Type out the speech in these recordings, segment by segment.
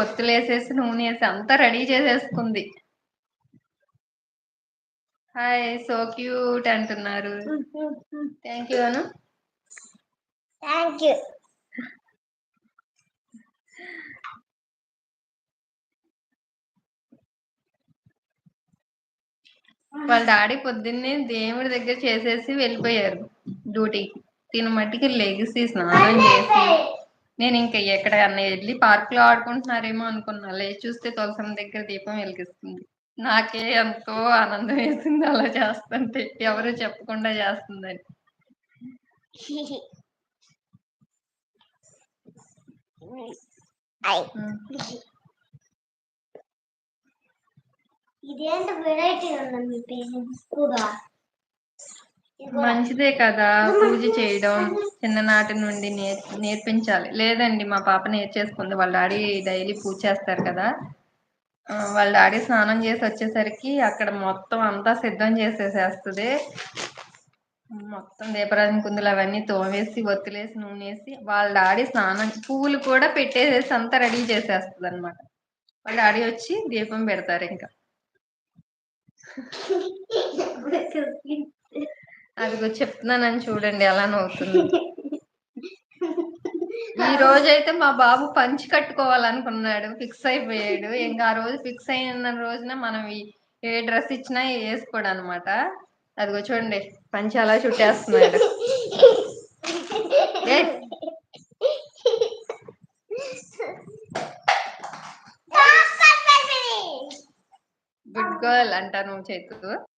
ఒత్తులేసేసి నూనె వేసి అంతా రెడీ చేసేసుకుంది. హాయ్ సో క్యూట్ అంటున్నారు. Thank you Anu. Thank you. వాళ్ళ డాడీ పొద్దున్నే దేవుడి దగ్గర చేసేసి వెళ్ళిపోయారు డ్యూటీకి. తిన మట్టికి లెగిసి స్నానం చేసి నేను ఇంకా ఎక్కడ వెళ్ళి పార్క్లో ఆడుకుంటున్నారేమో అనుకున్నా. లేచి చూస్తే తులసం దగ్గర దీపం వెలిగిస్తుంది. నాకే ఎంతో ఆనందం వేసింది అలా చేస్తుంటే. ఎవరు చెప్పకుండా చేస్తుందని. ఇదేంటి వెరైటీ ఉంది మీ పేరు మంచిదే కదా పూజ చేయడం చిన్ననాటి నుండి నేర్పించాలి. లేదండి మా పాప నేర్చేసుకుంది. వాళ్ళ డాడీ డైలీ పూజ చేస్తారు కదా. వాళ్ళ డాడీ స్నానం చేసి వచ్చేసరికి అక్కడ మొత్తం అంతా సిద్ధం చేసేసేస్తుంది. మొత్తం దీపరాజం కుందులు అవన్నీ తోమేసి ఒత్తిలేసి నూనెసి వాళ్ళ డాడీ స్నానం పువ్వులు కూడా పెట్టేసేసి అంతా రెడీ చేసేస్తుంది అనమాట వాళ్ళ డాడీ వచ్చి దీపం పెడతారు ఇంకా. అదిగో చెప్తున్నానని చూడండి ఎలా నవ్వుతుంది. ఈ రోజు అయితే మా బాబు పంచి కట్టుకోవాలనుకున్నాడు ఫిక్స్ అయిపోయాడు. ఇంకా ఆ రోజు ఫిక్స్ అయిన రోజున మనం ఈ- ఏ డ్రెస్ ఇచ్చినా వేసుకోడు అనమాట అదిగో చూడండి పంచి అలా చుట్టేస్తున్నాడు. గుడ్ గర్ల్ అంటా నువ్వు చేతు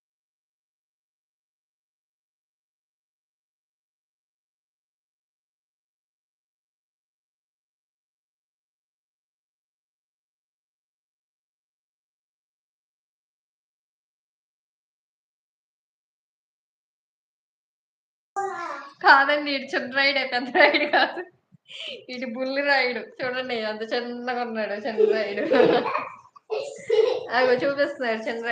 కాదండి ఇటు చిన్న రైడ్ పెద్ద రైడ్ కాదు. ఇటు బుల్లి రాయుడు చూడండి అంత చిన్నగా ఉన్నాడు చిన్న రాయుడు అవి చూపిస్తున్నాడు చిన్న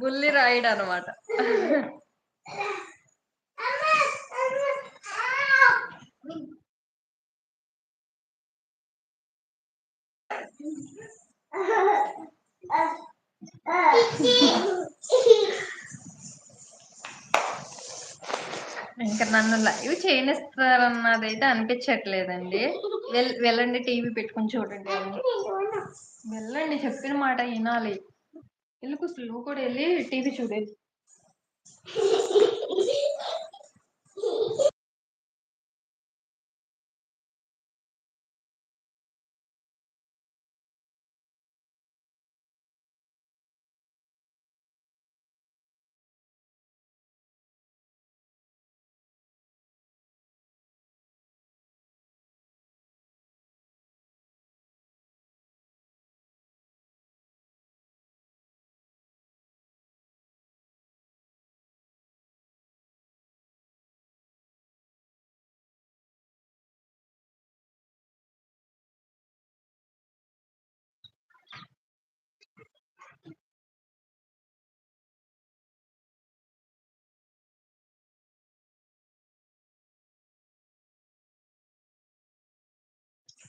బుల్లి రాయుడు అనమాట ఇంకా నన్ను లైవ్ చేయనిస్తారన్నది అయితే అనిపించట్లేదండి వెళ్ళండి టీవీ పెట్టుకొని చూడండి. వెళ్ళండి చెప్పిన మాట వినాలి. వెళ్ళి కూర్చో నువ్వు కూడా వెళ్ళి టీవీ చూడేది?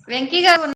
వెంకీ గారు